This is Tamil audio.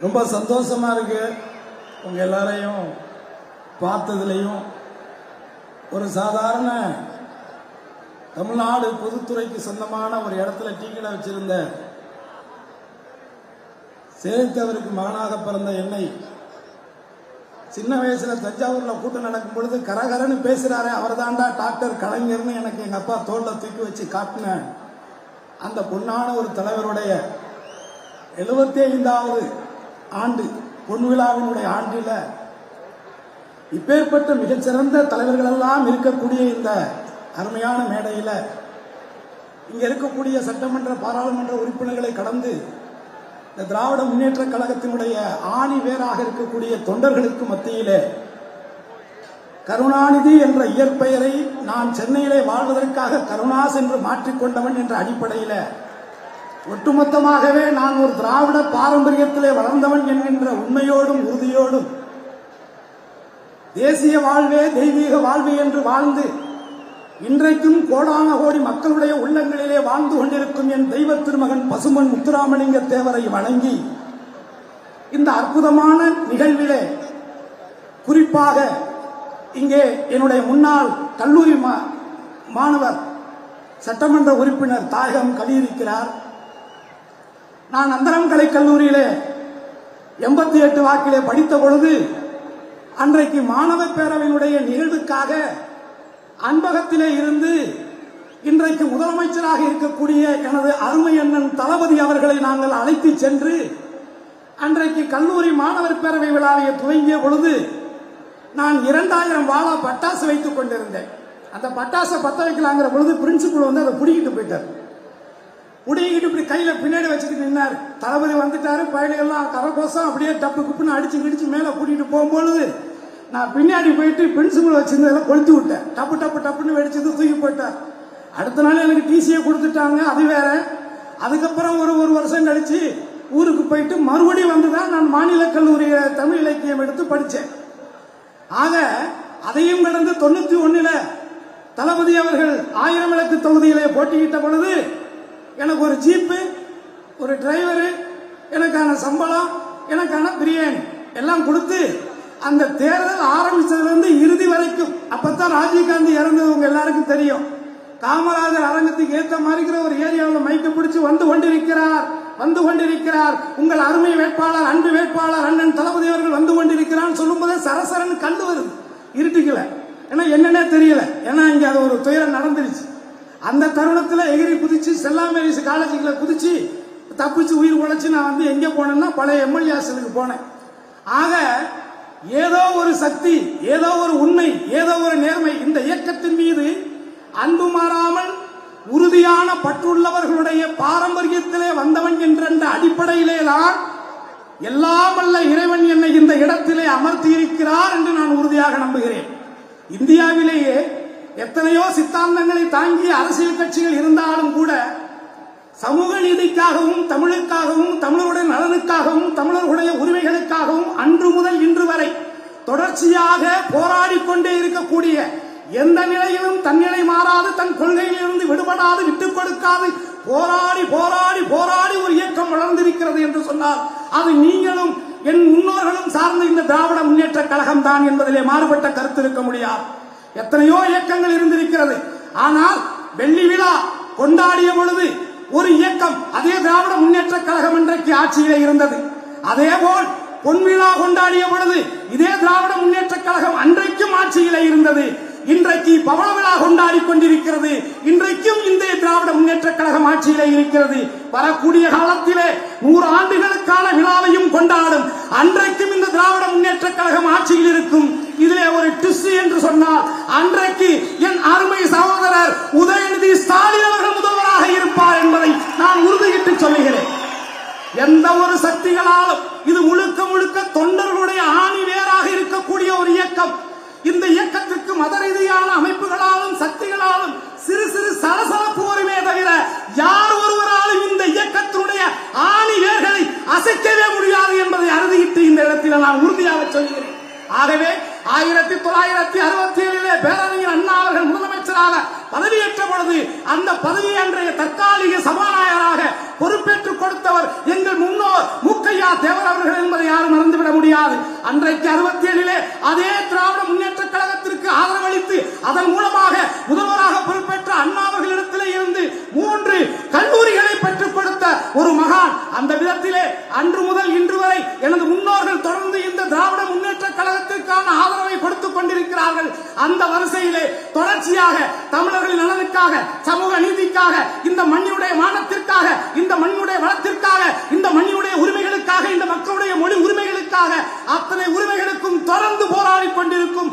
ரொம்ப சந்தோஷமா இருக்கு. உங்க எல்லாரையும் பார்த்ததுலையும் ஒரு சாதாரண தமிழ்நாடு பொதுத்துறைக்கு சொந்தமான ஒரு இடத்துல டீ கடை வச்சிருந்த சேர்த்தவருக்கு மகனாக பிறந்த என்னை சின்ன வயசுல தஞ்சாவூர்ல கூட்டம் நடக்கும் பொழுது கரகரன்னு பேசுறாரு அவர் தாண்டா டாக்டர் கலைஞர்னு எனக்கு எங்க அப்பா தோல்ல தூக்கி வச்சு காட்டின அந்த பொண்ணான ஒரு தலைவருடைய எழுபத்தி ஐந்தாவது ஆண்டு பொன் விழாவினுடைய ஆண்டில் இப்பேற்பட்ட மிகச்சிறந்த தலைவர்களெல்லாம் இருக்கக்கூடிய இந்த அருமையான மேடையில் இங்கே இருக்கக்கூடிய சட்டமன்ற பாராளுமன்ற உறுப்பினர்களை கடந்து இந்த திராவிட முன்னேற்ற கழகத்தினுடைய ஆணி வேராக இருக்கக்கூடிய தொண்டர்களுக்கு மத்தியிலே கருணாநிதி என்ற இயற்பெயரை நான் சென்னையிலே வாழ்வதற்காக கருணாஸ் என்று மாற்றிக்கொண்டவன் என்ற அடிப்படையில் ஒட்டுமொத்தமாகவே நான் ஒரு திராவிட பாரம்பரியத்திலே வளர்ந்தவன் என்கின்ற உண்மையோடும் உறுதியோடும் தேசிய வாழ்வே தெய்வீக வாழ்வு என்று வாழ்ந்து இன்றைக்கும் கோடான கோடி மக்களுடைய உள்ளங்களிலே வாழ்ந்து கொண்டிருக்கும் என் தெய்வ திருமகன் பசுமன் முத்துராமலிங்க தேவரை வணங்கி இந்த அற்புதமான நிகழ்விலே குறிப்பாக இங்கே என்னுடைய முன்னாள் கல்லூரி மா- மாணவர் சட்டமன்ற உறுப்பினர் தாயகம் கலியிருக்கிறார். நான் அந்தரம் கலை கல்லூரியிலே எண்பத்தி எட்டு வாக்கிலே படித்த பொழுது அன்றைக்கு மாணவ பேரவையினுடைய நிகழ்வுக்காக அன்பகத்திலே இருந்து இன்றைக்கு முதலமைச்சராக இருக்கக்கூடிய எனது அருமை அண்ணன் தளபதி அவர்களை நாங்கள் அழைத்து சென்று அன்றைக்கு கல்லூரி மாணவர் பேரவை விழாவை துவங்கிய பொழுது நான் இரண்டாயிரம் வாழா பட்டாசு வைத்துக் கொண்டிருந்தேன். அந்த பட்டாசை பத்த வைக்கலாங்கிற பொழுது பிரின்சிபல் வந்து அதை பிடிக்கிட்டு போயிட்டார். உடையிட்டு இப்படி கையில பின்னாடி வச்சுக்கிட்டு நின்னாரு. தளபதி வந்துட்டாரு பயணிகள்லாம் கரகோசம் அப்படியே டப்பு குப்புன்னு அடிச்சு கிடிச்சு மேல கூட்டிட்டு போகும்பொழுது நான் பின்னாடி போயிட்டு பிரின்சிபல் வச்சிருந்ததெல்லாம் கொளுத்தி விட்டேன். டப்பு டப்பு டப்புன்னு வெடிச்சது தூக்கி போயிட்டார் அடுத்த நாள் எனக்கு டிசியை கொடுத்துட்டாங்க அது வேற. அதுக்கப்புறம் ஒரு ஒரு வருஷம் கழிச்சு ஊருக்கு போயிட்டு மறுபடியும் வந்து தான் நான் மாநில கல்லூரிய தமிழ் இலக்கியம் எடுத்து படித்தேன் ஆக அதையும் கடந்து தொண்ணூத்தி ஒன்றில் தளபதி அவர்கள் ஆயிரம் விளக்கு தொகுதியிலே போட்டியிட்ட பொழுது எனக்கு ஒரு ஜீப்பு ஒரு டிரைவரு எனக்கான சம்பளம் எனக்கான பிரியாணி எல்லாம் கொடுத்து அந்த தேர்தல் ஆரம்பிச்சதுலேருந்து இறுதி வரைக்கும் அப்பத்தான் ராஜீவ்காந்தி இறந்தது உங்க எல்லாருக்கும் தெரியும். காமராஜர் அரங்கத்துக்கு ஏத்த மாதிரிக்கிற ஒரு ஏரியாவில் மைக்க பிடிச்சு வந்து கொண்டிருக்கிறார் வந்து கொண்டிருக்கிறார். உங்கள் அருமை வேட்பாளர் அன்பு வேட்பாளர் அண்ணன் தளபதி அவர்கள் வந்து கொண்டிருக்கிறார் சொல்லும் போதே சரசரன்னு கண்டு வருது. இருட்டுக்கல. ஏன்னா என்னன்னே தெரியல. ஏன்னா இங்க அது ஒரு துயரம் நடந்துருச்சு. அந்த தருணத்துல எகிரி குதிச்சு செல்லாமேரிஸ் காலேஜுக்குள்ள குதிச்சு தப்பிச்சு உயிர் உழைச்சு நான் வந்து எங்க போனேன்னா பழைய எம்எல்ஏ போனேன். ஆக ஏதோ ஒரு சக்தி ஏதோ ஒரு உண்மை ஏதோ ஒரு நேர்மை இந்த இயக்கத்தின் மீது அன்பு மாறாமல் உறுதியான பற்றுள்ளவர்களுடைய பாரம்பரியத்திலே வந்தவன் என்ற அடிப்படையிலே தான் எல்லாம் வல்ல இறைவன் என்னை இந்த இடத்திலே அமர்த்தியிருக்கிறார் என்று நான் உறுதியாக நம்புகிறேன். இந்தியாவிலேயே எத்தனையோ சித்தாந்தங்களை தாங்கிய அரசியல் கட்சிகள் இருந்தாலும் கூட சமூக நீதிக்காகவும் தமிழுக்காகவும் தமிழருடைய நலனுக்காகவும் தமிழர்களுடைய உரிமைகளுக்காகவும் அன்று முதல் இன்று வரை தொடர்ச்சியாக போராடி கொண்டே இருக்கக்கூடிய எந்த நிலையிலும் தன்னிலை மாறாது தன் கொள்கையிலிருந்து விடுபடாது விட்டுக் கொடுக்காது போராடி போராடி போராடி ஒரு இயக்கம் வளர்ந்திருக்கிறது என்று சொன்னால் அது நீங்களும் என் முன்னோர்களும் சார்ந்த இந்த திராவிட முன்னேற்ற கழகம் தான் என்பதிலே மாறுபட்ட கருத்து இருக்க முடியாது. எத்தனையோ இயக்கங்கள் இருந்திருக்கிறது. ஆனால் வெள்ளி விழா கொண்டாடிய பொழுது ஒரு இயக்கம் அதே திராவிட முன்னேற்ற கழகம் இன்றைக்கு ஆட்சியிலே இருந்தது. அதே போல் பொன் விழா கொண்டாடிய பொழுது இதே திராவிட முன்னேற்ற கழகம் அன்றைக்கும் ஆட்சியிலே இருந்தது. இன்றைக்கு பவள விழா கொண்டாடி கொண்டிருக்கிறது. இன்றைக்கும் இந்த திராவிட முன்னேற்ற கழகம் ஆட்சியிலே இருக்கிறது. வரக்கூடிய காலத்திலே நூறு ஆண்டுகளுக்கான விழாவையும் கொண்டாடும். அன்றைக்கும் இந்த திராவிட முன்னேற்ற கழகம் ஆட்சியில் இருக்கும். இதிலே ஒரு டிஸ்ட் என்று சொன்னால் அன்றைக்கு என் அருமை சகோதரர் உதயநிதி ஸ்டாலின் அவர்கள் முதல்வராக இருப்பார் என்பதை நான் உறுதியிட்டு சொல்லுகிறேன் எந்த ஒரு சக்திகளாலும் இது முழுக்க முழுக்க தொண்டர்களுடைய ஆணி வேராக இருக்கக்கூடிய ஒரு இயக்கம். இந்த இயக்கத்திற்கு மத ரீதியான அமைப்புகளாலும் சக்திகளாலும் சிறு சிறு சலசலப்பு வருமே தவிர யார் ஒருவராலும் இந்த இயக்கத்தினுடைய ஆணி வேர்களை அசைக்கவே முடியாது என்பதை அறுதியிட்டு இந்த இடத்தில் நான் உறுதியாக சொல்கிறேன். ஆகவே ஆயிரத்தி தொள்ளாயிரத்தி அறுபத்தி ஏழிலே பேரறிஞர் அண்ணா அவர்கள் முதலமைச்சராக பதவியேற்ற பொழுது அந்த பதவி அன்றைய தற்காலிக சபாநாயகராக பொறுப்பேற்றுக் கொடுத்தவர் எங்கள் முன்னோர் மூக்கையா தேவர் அவர்கள் என்பதை யாரும் மறந்துவிட முடியாது. அன்றைக்கு அறுபத்தி ஏழிலே அதே திராவிட முன்னேற்ற கழகத்திற்கு ஆதரவளித்து அதன் மூலமாக முதல்வராக பொறுப்பேற்ற அண்ணா அவர்களிடத்திலே இருந்து மூன்று கல்லூரிகளை பெற்றுக் கொடுத்த ஒரு மகான் அந்த விதத்திலே அன்று முதல் இன்று வரை எனது முன்னோர்கள் தொடர்ந்து இந்த திராவிட முன்னேற்ற கழகத்திற்கான ஆதரவை கொடுத்துக் கொண்டிருக்கிறார்கள். அந்த வரிசையிலே தொடர்ச்சியாக தமிழர்களின் நலனுக்காக சமூக நீதிக்காக இந்த மண்ணினுடைய மானத்திற்காக இந்த மண்ணுடைய வளத்திற்காக இந்த மண்ணினுடைய உரிமைகளுக்காக இந்த மக்களுடைய மொழி உரிமைகளுக்காக அத்தனை உரிமைகளுக்கும் தொடர்ந்து போராடி கொண்டிருக்கும்